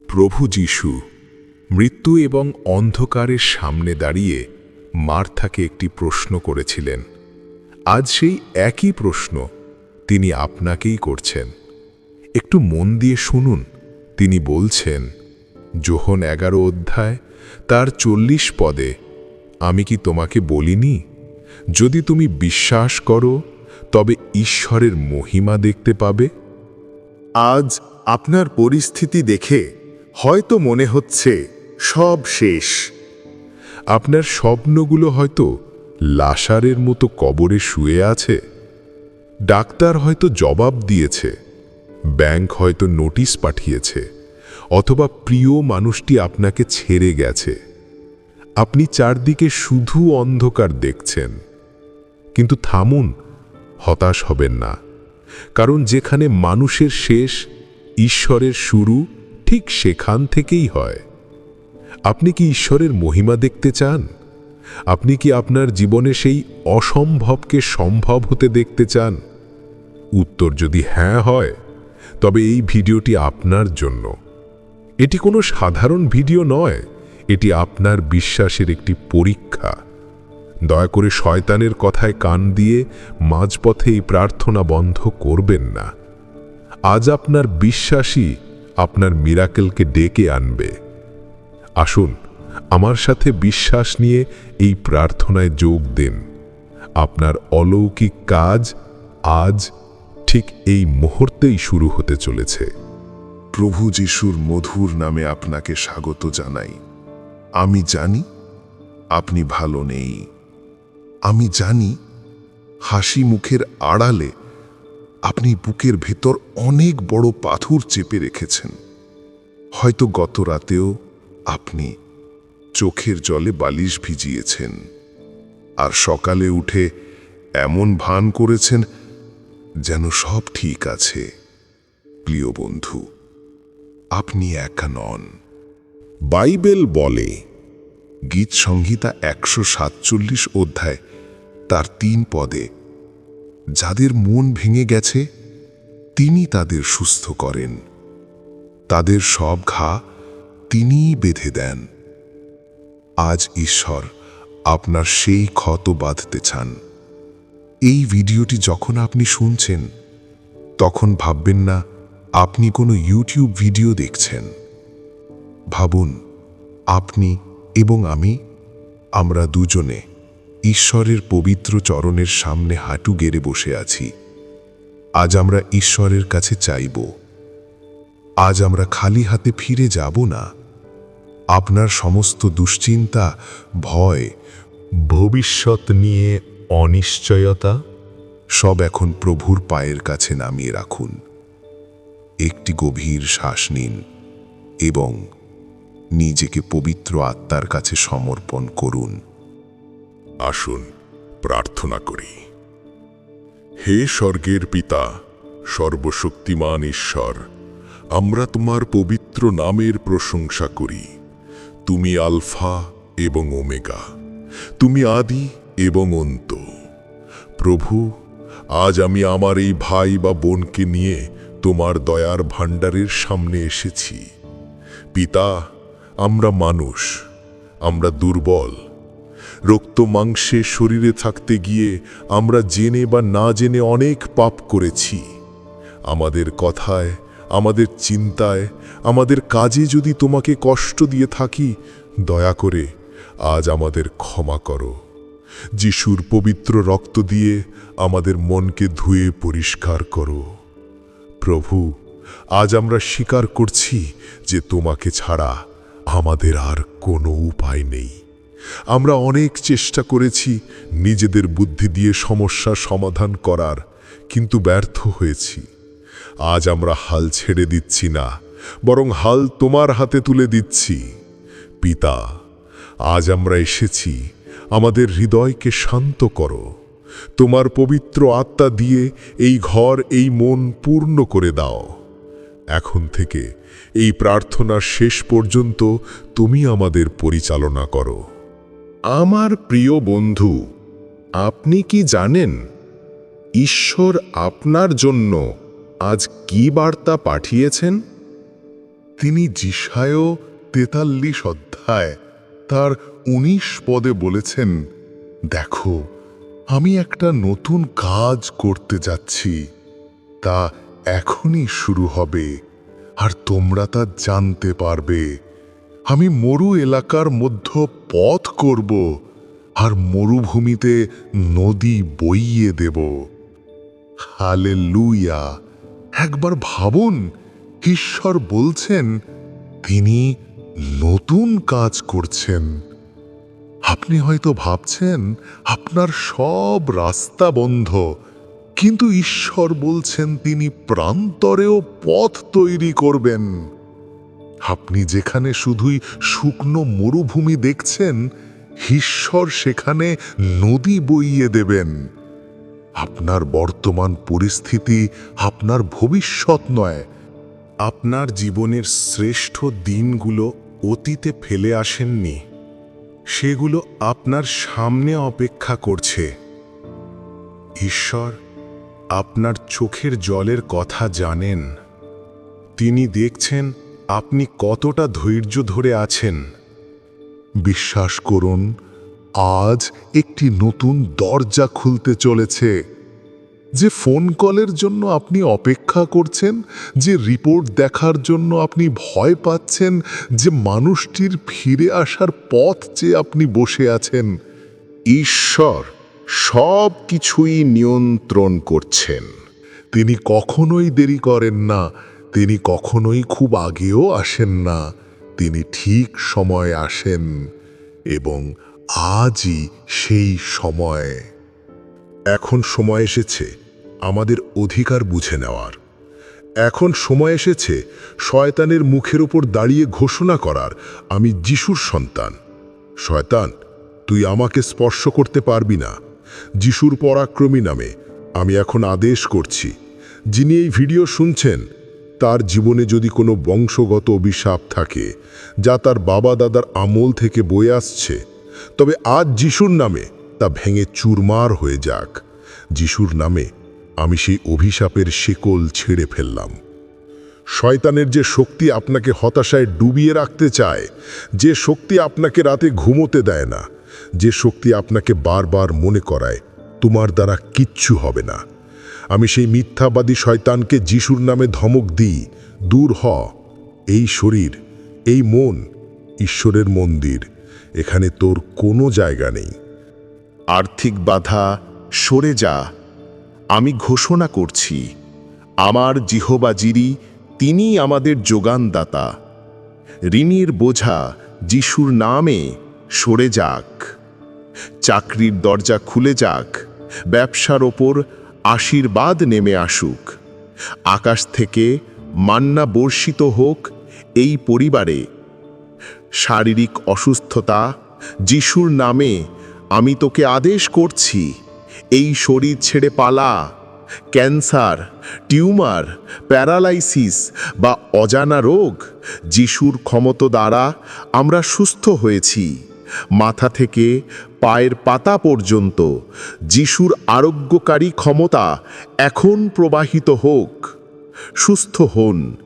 প্রভু যিশু মৃত্যু এবং অন্ধকারের সামনে দাঁড়িয়ে মার্থাকে একটি প্রশ্ন করেছিলেন। আজ সেই একই প্রশ্ন তিনি আপনাকেই করছেন। একটু মন দিয়ে শুনুন, তিনি বলছেন, যোহন এগারো অধ্যায়, তার চল্লিশ পদে আমি কি তোমাকে বলিনি? যদি তুমি বিশ্বাস করো, তবে ঈশ্বরের মহিমা দেখতে পাবে? আজ আপনার পরিস্থিতি দেখে হয়তো মনে হচ্ছে সব শেষ। আপনার স্বপ্নগুলো হয়তো লাশারের মতো কবরে শুয়ে আছে। ডাক্তার হয়তো জবাব দিয়েছে। ব্যাংক হয়তো নোটিশ পাঠিয়েছে। অথবা প্রিয় মানুষটি আপনাকে ছেড়ে গেছে। আপনি চারদিকে শুধু অন্ধকার দেখছেন। কিন্তু থামুন, হতাশ হবেন না। কারণ যেখানে মানুষের শেষ, ঈশ্বরের শুরু ঠিক সেখান থেকেই হয়। আপনি কি ঈশ্বরের মহিমা দেখতে চান? আপনি কি আপনার জীবনে সেই অসম্ভবকে সম্ভব হতে দেখতে চান? উত্তর যদি হ্যাঁ হয়, তবে এই ভিডিওটি আপনার জন্য। এটি কোনো সাধারণ ভিডিও নয়, এটি আপনার বিশ্বাসের একটি পরীক্ষা। দয়া করে শয়তানের কথায় কান দিয়ে মাঝপথে এই প্রার্থনা বন্ধ করবেন না। আজ আপনার বিশ্বাসই আপনার মিরাকেলকে ডেকে আনবে। আসুন, আমার সাথে বিশ্বাস নিয়ে এই প্রার্থনায় যোগ দিন। আপনার অলৌকিক কাজ আজ ঠিক এই মুহূর্তেই শুরু হতে চলেছে। প্রভু যিশুর মধুর নামে আপনাকে স্বাগত জানাই। আমি জানি আপনি ভালো নেই। আমি জানি হাসি মুখের আড়ালে আপনি বুকের ভেতর অনেক বড় পাথর চেপে রেখেছেন। হয়তো গত রাতেও আপনি চোখের জলে বালিশ ভিজিয়েছেন আর সকালে উঠে এমন ভান করেছেন যেন সব ঠিক আছে। প্রিয় বন্ধু, আপনি একা নন। বাইবেল বলে, গীত সংহিতা একশো সাতচল্লিশ অধ্যায়, তার তিন পদে যাদের মন ভেঙে গেছে, তিনি তাদের সুস্থ করেন। তাদের সব ঘা তিনিই বেঁধে দেন। আজ ঈশ্বর আপনার সেই ক্ষত বাঁধতে চান। এই ভিডিওটি যখন আপনি শুনছেন, তখন ভাববেন না, আপনি কোনো ইউটিউব ভিডিও দেখছেন। ভাবুন, আপনি এবং আমি, আমরা দুজনে ঈশ্বরের পবিত্র চরণের সামনে হাঁটু গেড়ে বসে আছি। আজ আমরা ঈশ্বরের কাছে চাইব। আজ আমরা খালি হাতে ফিরে যাব না। আপনার সমস্ত দুশ্চিন্তা, ভয়, ভবিষ্যৎ নিয়ে অনিশ্চয়তা সব এখন প্রভুর পায়ের কাছে নামিয়ে রাখুন। একটি গভীর শ্বাস নিন এবং নিজেকে পবিত্র আত্মার কাছে সমর্পণ করুন। আসুন, প্রার্থনা করি। হে স্বর্গের পিতা, সর্বশক্তিমান ঈশ্বর, আমরা তোমার পবিত্র নামের প্রশংসা করি। তুমি আলফা এবং ওমেগা, তুমি আদি এবং অন্ত। প্রভু, আজ আমি আমার এই ভাই বা বোনকে নিয়ে তোমার দয়ার ভাণ্ডারের সামনে এসেছি। পিতা, আমরা মানুষ, আমরা দুর্বল রক্ত মাংসে শরীরে থাকতে গিয়ে আমরা জেনে বা না জেনে অনেক পাপ করেছি। আমাদের কথায়, আমাদের চিন্তায়, আমাদের কাজে যদি তোমাকে কষ্ট দিয়ে থাকি, দয়া করে আজ আমাদের ক্ষমা করো। যিশুর পবিত্র রক্ত দিয়ে আমাদের মনকে ধুয়ে পরিষ্কার করো। প্রভু, আজ আমরা স্বীকার করছি যে তোমাকে ছাড়া আমাদের আর কোনো উপায় নেই। আমরা অনেক চেষ্টা করেছি নিজেদের বুদ্ধি দিয়ে সমস্যার সমাধান করার, কিন্তু ব্যর্থ হয়েছি। আজ আমরা হাল ছেড়ে দিচ্ছি না, বরং হাল তোমার হাতে তুলে দিচ্ছি। পিতা, আজ আমরা এসেছি, আমাদের হৃদয়কে শান্ত করো। তোমার পবিত্র আত্মা দিয়ে এই ঘর, এই মন পূর্ণ করে দাও। এখন থেকে এই প্রার্থনার শেষ পর্যন্ত তুমি আমাদের পরিচালনা করো। আমার প্রিয় বন্ধু, আপনি কি জানেন ঈশ্বর আপনার জন্য আজ কি বার্তা পাঠিয়েছেন? তিনি জিসায় তেতাল্লিশ অধ্যায়, তার উনিশ পদে বলেছেন, দেখো, আমি একটা নতুন কাজ করতে যাচ্ছি। তা এখনই শুরু হবে, আর তোমরা তা জানতে পারবে। আমি মরু এলাকার মধ্য পথ করব আর মরুভূমিতে নদী বইয়ে দেব। হালে লুইয়া একবার ভাবুন, ঈশ্বর বলছেন, তিনি নতুন কাজ করছেন। আপনি হয়তো ভাবছেন, আপনার সব রাস্তা বন্ধ, কিন্তু ঈশ্বর বলছেন তিনি প্রান্তরেও পথ তৈরি করবেন। আপনি যেখানে শুধুই শুকনো মরুভূমি দেখছেন, ঈশ্বর সেখানে নদী বইয়ে দেবেন। আপনার বর্তমান পরিস্থিতি আপনার ভবিষ্যৎ নয়। আপনার জীবনের শ্রেষ্ঠ দিনগুলো অতীতে ফেলে আসেননি। সেগুলো আপনার সামনে অপেক্ষা করছে। ঈশ্বর আপনার চোখের জলের কথা জানেন। তিনি দেখছেন আপনি কতটা ধৈর্য ধরে আছেন? বিশ্বাস করুন, আজ একটি নতুন দরজা খুলতে চলেছে, যে ফোন কলের জন্য আপনি অপেক্ষা করছেন, যে রিপোর্ট দেখার জন্য আপনি ভয় পাচ্ছেন, যে মানুষটির ফিরে আসার পথ যে আপনি বসে আছেন। ঈশ্বর সব কিছুই নিয়ন্ত্রণ করছেন। তিনি কখনোই দেরি করেন না। তিনি কখনোই খুব আগেও আসেন না। তিনি ঠিক সময়ে আসেন এবং আজই সেই সময়। এখন সময় এসেছে আমাদের অধিকার বুঝে নেওয়ার। এখন সময় এসেছে শয়তানের মুখের ওপর দাঁড়িয়ে ঘোষণা করার। আমি যিশুর সন্তান। শয়তান, তুই আমাকে স্পর্শ করতে পারবি না। যিশুর পরাক্রমী নামে আমি এখন আদেশ করছি। যিনি এই ভিডিও শুনছেন তার জীবনে যদি কোনো বংশগত অভিশাপ থাকে, যা তার বাবা দাদার আমল থেকে বয়ে আসছে, তবে আজ যিশুর নামে তা ভেঙে চুরমার হয়ে যাক। যিশুর নামে আমি সেই অভিশাপের শেকল ছেড়ে ফেললাম। শয়তানের যে শক্তি আপনাকে হতাশায় ডুবিয়ে রাখতে চায়, যে শক্তি আপনাকে রাতে ঘুমোতে দেয় না, যে শক্তি আপনাকে বারবার মনে করায়, তোমার দ্বারা কিচ্ছু হবে না। আমি সেই মিথ্যাবাদী শয়তানকে যিশুর নামে ধমক দিই। দূর হ। এই শরীর, এই মন ঈশ্বরের মন্দির। এখানে তোর কোনো জায়গা নেই। আর্থিক বাধা সরে যা। আমি ঘোষণা করছি, আমার জিহবাজিরি তিনি আমাদের যোগানদাতা। ঋণীর বোঝা যিশুর নামে সরে যাক। চাকরির দরজা খুলে যাক। ব্যবসার ওপর আশীর্বাদ নেমে আসুক। আকাশ থেকে মান্না বর্ষিত হোক এই পরিবারে। শারীরিক অসুস্থতা যিশুর নামে আমি তোকে আদেশ করছি, এই শরীর ছেড়ে পালা। ক্যান্সার, টিউমার, প্যারালাইসিস বা অজানা রোগ যিশুর ক্ষমতা দ্বারা আমরা সুস্থ হয়েছি। মাথা থেকে পায়ের পাতা পর্যন্ত যিশুর আরোগ্যকারী ক্ষমতা এখন প্রবাহিত হোক। সুস্থ হন,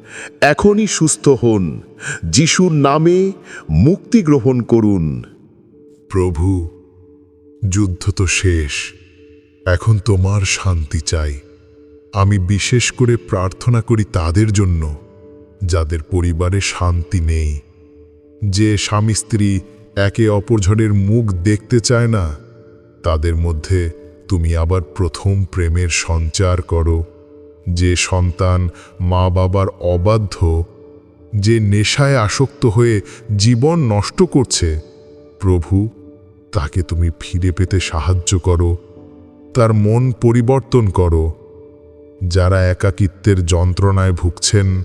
এখনই সুস্থ হন, যিশুর নামে মুক্তি গ্রহণ করুন। প্রভু, যুদ্ধ তো শেষ, এখন তোমার শান্তি চাই। আমি বিশেষ করে প্রার্থনা করি তাদের জন্য, যাদের পরিবারে শান্তি নেই। যে স্বামী স্ত্রী একে অপরজনের মুখ দেখতে চায় না। তাদের মধ্যে তুমি আবার প্রথম প্রেমের সঞ্চার করো। যে সন্তান মা বাবার অবাধ্য, যে নেশায় আসক্ত হয়ে জীবন নষ্ট করছে, প্রভু, তাকে তুমি ফিরে পেতে সাহায্য করো, তার মন পরিবর্তন করো। যারা একাকিত্বের যন্ত্রণায় ভুগছেন,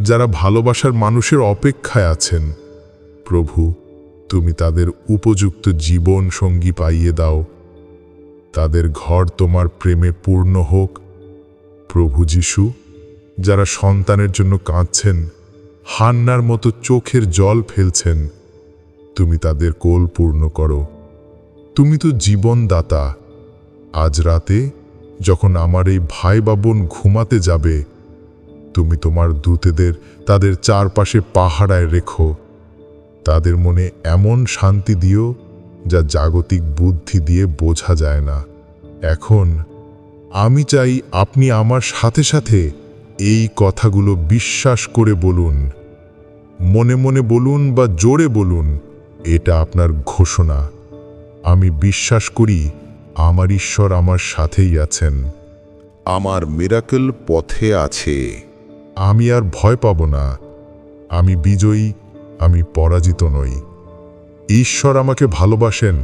যারা ভালোবাসার মানুষের অপেক্ষায় আছেন, প্রভু তুমি তাদের উপযুক্ত জীবন সঙ্গী পাইয়ে দাও। তাদের ঘর তোমার প্রেমে পূর্ণ হোক। প্রভু যিশু, যারা সন্তানের জন্য কাঁদছেন, হান্নার মতো চোখের জল ফেলছেন, তুমি তাদের কোল পূর্ণ করো। তুমি তো জীবনদাতা। আজ রাতে যখন আমার এই ভাই বাবন ঘুমাতে যাবে, তুমি তোমার দূতেদের তাদের চারপাশে পাহারায় রেখো। তাদের মনে এমন শান্তি দিও যা জাগতিক বুদ্ধি দিয়ে বোঝা যায় না। এখন আমি চাই আপনি আমার সাথে সাথে এই কথাগুলো বিশ্বাস করে বলুন মনে মনে বলুন বা জোরে বলুন এটা আপনার ঘোষণা। আমি বিশ্বাস করি আমার ঈশ্বর আমার সাথেই আছেন। আমার মিরাকল পথে আছে। আমি আর ভয় পাব না। আমি বিজয়ী আমি পরাজিত নই। ঈশ্বর আমাকে ভালোবাসেন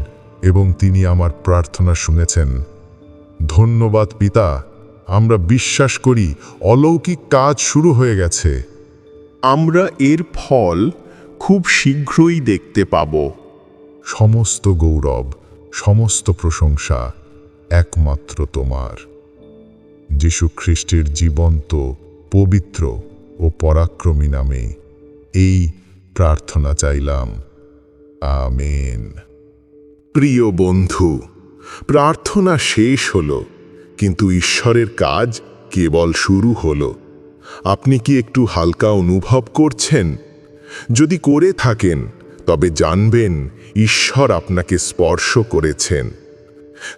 এবং তিনি আমার প্রার্থনা শুনেছেন। ধন্যবাদ পিতা আমরা বিশ্বাস করি অলৌকিক কাজ শুরু হয়ে গেছে। আমরা এর ফল খুব শীঘ্রই দেখতে পাব। সমস্ত গৌরব সমস্ত প্রশংসা একমাত্র তোমার। যীশু খ্রিস্টের জীবন্ত পবিত্র ও পরাক্রমী নামে এই প্রার্থনা চাইলাম। আমেন। প্রিয় বন্ধু, প্রার্থনা শেষ হলো, কিন্তু ঈশ্বরের কাজ কেবল শুরু হলো। আপনি কি একটু হালকা অনুভব করছেন? যদি করে থাকেন, তবে জানবেন ঈশ্বর আপনাকে স্পর্শ করেছেন।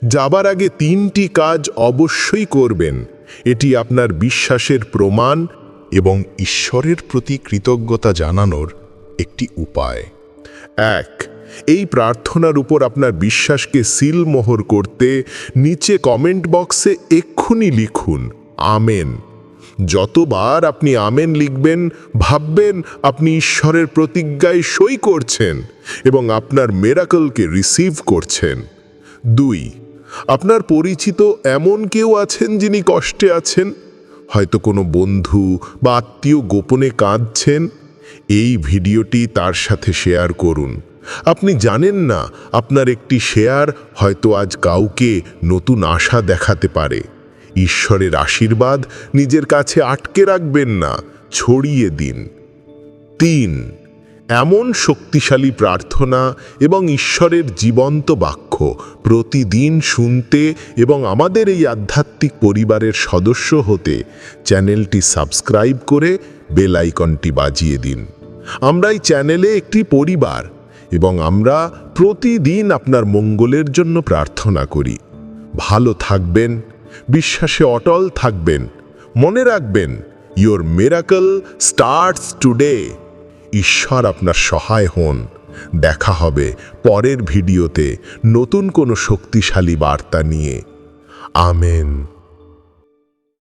যাবার আগে তিনটি কাজ অবশ্যই করবেন, এটি আপনার বিশ্বাসের প্রমাণ এবং ঈশ্বরের প্রতি কৃতজ্ঞতা জানানোর একটি উপায়। এক, এই প্রার্থনার উপর আপনার বিশ্বাসকে সিলমোহর করতে নিচে কমেন্ট বক্সে এক্ষুনি লিখুন, আমেন। যতবার আপনি আমেন লিখবেন, ভাববেন আপনি ঈশ্বরের প্রতিজ্ঞায় সই করছেন এবং আপনার মেরাকলকে রিসিভ করছেন। দুই, আপনার পরিচিত এমন কেউ আছেন যিনি কষ্টে আছেন? হয়তো কোনো বন্ধু বা আত্মীয় গোপনে কাঁদছেন? এই ভিডিওটি তার সাথে শেয়ার করুন। আপনি জানেন না, আপনার একটি শেয়ার হয়তো আজ কাউকে নতুন আশা দেখাতে পারে। ঈশ্বরের আশীর্বাদ নিজের কাছে আটকে রাখবেন না, ছড়িয়ে দিন। তিন, এমন শক্তিশালী প্রার্থনা এবং ঈশ্বরের জীবন্ত বাক্য প্রতিদিন শুনতে এবং আমাদের এই আধ্যাত্মিক পরিবারের সদস্য হতে চ্যানেলটি সাবস্ক্রাইব করে বেল আইকনটি বাজিয়ে দিন। আমরা এই চ্যানেলে একটি পরিবার এবং আমরা প্রতিদিন আপনার মঙ্গলের জন্য প্রার্থনা করি। ভালো থাকবেন, বিশ্বাসে অটল থাকবেন, মনে রাখবেন ইয়োর মেরাকল স্টার্টস টুডে ঈশ্বর আপনার সহায় হন। দেখা হবে পরের ভিডিওতে নতুন কোনো শক্তিশালী বার্তা নিয়ে। আমেন।